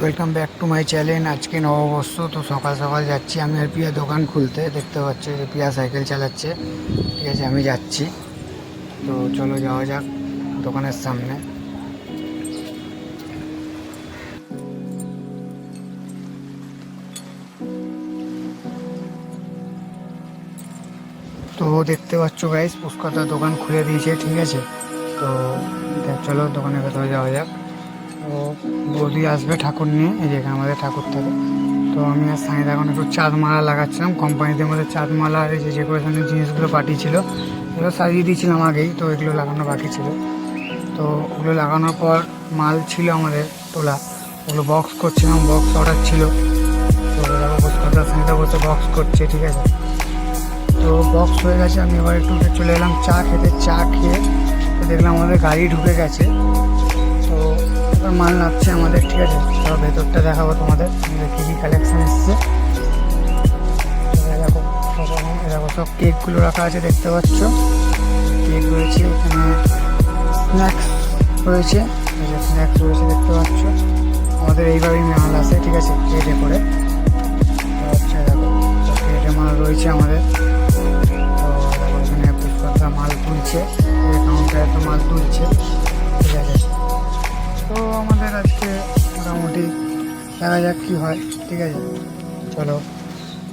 Welcome back to my channel আজকে নববর্ষ, তো সকাল সকাল যাচ্ছি। আমি আর পিয়া দোকান খুলতে। দেখতে পাচ্ছি যে পিয়া সাইকেল চালাচ্ছে। ঠিক আছে, আমি যাচ্ছি। তো চলো যাওয়া যাক দোকানের সামনে। তো দেখতে পাচ্ছ গাইস পুষ্করদা দোকান খুলে দিয়েছে। ঠিক আছে? তো চলো দোকানের ভেতরে যাওয়া যাক। তো বৌদি আসবে ঠাকুর নিয়ে, এই যে আমাদের ঠাকুর থাকে। তো আমি আর সানি এখন একটু চাঁদমালা লাগাচ্ছিলাম, কোম্পানিদের মধ্যে চাঁদমালা আর এই যে ডেকোরেশনের জিনিসগুলো পাঠিয়েছিল, এগুলো সাজিয়ে দিয়েছিলাম আগেই, তো এগুলো লাগানো বাকি ছিল। তো ওগুলো লাগানোর পর মাল ছিল আমাদের তোলা, ওগুলো বক্স করছিলাম বক্স অর্ডার ছিল। তো পুষ্করদার সানিটা বসে বক্স করছে, ঠিক আছে। তো বক্স হয়ে গেছে, আমি এবার একটু চলে এলাম চা খেতে, চা খেয়ে দেখলাম আমাদের গাড়ি ঢুকে গেছে। এবার মাল নামছে আমাদের, ঠিক আছে? তো ভেতরটা দেখাবো তোমাদের। কী কী কালেকশন এসছে। দেখো সব কেকগুলো রাখা আছে, দেখতে পাচ্ছ? কেক রয়েছে, এখানে স্ন্যাক্স রয়েছে। স্ন্যাক্স রয়েছে, দেখতে পাচ্ছ? আমাদের এইভাবেই মাল আছে ঠিক আছে? কেটে করে। কেটে মাল রয়েছে আমাদের। তো দেখো, এখানে মাল তুলছে। কাউন্টারে তো মাল তুলছে। ঠিক আছে? তো আমাদের আজকে মোটামুটি দেখা যাক কী হয়, ঠিক আছে? চলো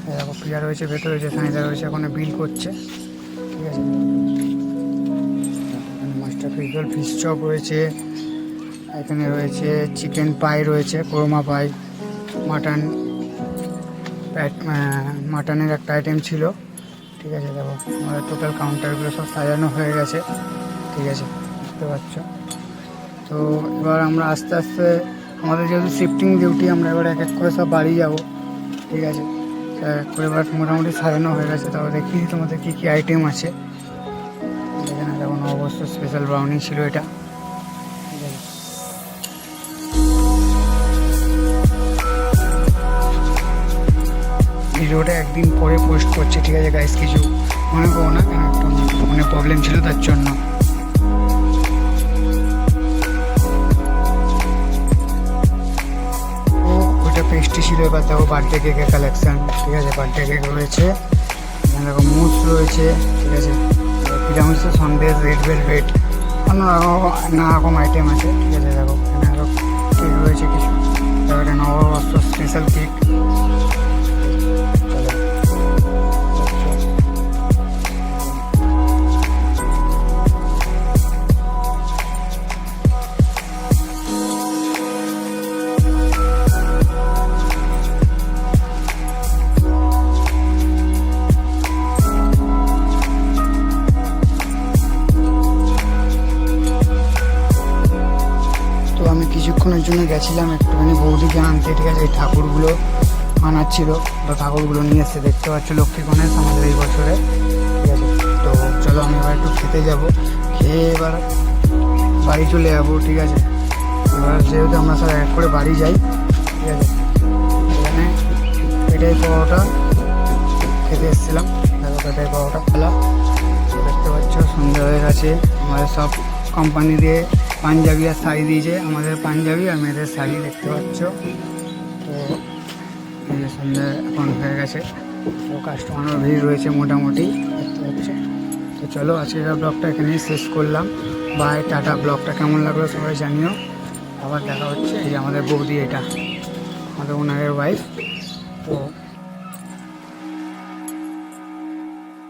দেখো, প্রিয়া রয়েছে, ভেতরে রয়েছে সানিদা রয়েছে ওখানে বিল করছে, ঠিক আছে? মাস্টার ফিজল ফিশ চপ রয়েছে, এখানে রয়েছে চিকেন পাই রয়েছে কোরমা পাই মাটন মাটনের একটা আইটেম ছিল, ঠিক আছে? দেখো, আমাদের টোটাল কাউন্টারগুলো সব সাজানো হয়ে গেছে, ঠিক আছে? বুঝতে পাচ্ছ? তো এবার আমরা আস্তে আস্তে আমাদের যেহেতু শিফটিং ডিউটি আমরা এবার এক এক করে সব বাড়ি যাব। ঠিক আছে? এক করে এবার মোটামুটি সাজানো হয়ে গেছে। তারপর দেখি তোমাদের কী কী আইটেম আছে। এখানে দেখো অবশ্য স্পেশাল ব্রাউনি ছিল এটা। ভিডিওটা একদিন পরে পোস্ট করছে। ঠিক আছে গাইস কিছু মনে করো না, কেন একটু ফোনে প্রবলেম ছিল তার জন্য। পেস্ট্রি ছিল, এবার দেখো বার্থডে কেকের কালেকশান ঠিক আছে? বার্থডে কেক রয়েছে, এখানে দেখো মুস রয়েছে, ঠিক আছে? পিরামিস সন্দেশ রেড ভেলভেট অন্য রকম, নানা রকম আইটেম আছে, ঠিক আছে? দেখো, এখানে আরও কেক রয়েছে কিছু। তারপরে নববর্ষ স্পেশাল কেক কিছুক্ষণের জন্য গেছিলাম একটুখানি বৌদিকে আনতে, ঠিক আছে? এই ঠাকুরগুলো আনার ছিল তো ঠাকুরগুলো নিয়ে এসে দেখতে পাচ্ছ লক্ষ্মী গণেশ আমাদের এই বছরে। ঠিক আছে? তো চলো আমি এবার একটু খেতে যাব। খেয়ে এবার বাড়ি চলে যাব, ঠিক আছে? এবার যেহেতু আমরা সব এক করে বাড়ি যাই, ঠিক আছে? এখানে এটাই পরোটা। খেতে এসেছিলাম দেখো পেটাই পরোটা খেলা দেখতে পাচ্ছ সন্ধ্যা হয়ে গেছে। আমাদের সব কোম্পানি দিয়ে পাঞ্জাবি আর শাড়ি দিয়েছে আমাদের পাঞ্জাবি আর মেয়েদের শাড়ি দেখতে পাচ্ছ। তো সন্ধ্যা এখন হয়ে গেছে। তো কাস্টমারও ভিড় রয়েছে মোটামুটি, দেখতে পাচ্ছ। তো চলো আজকের ব্লগটা এখানেই শেষ করলাম। Bye tata. ব্লগটা কেমন লাগল সবাই জানিও। আবার দেখা হচ্ছে। এই আমাদের বৌদি এটা, আমাদের ওনারের ওয়াইফ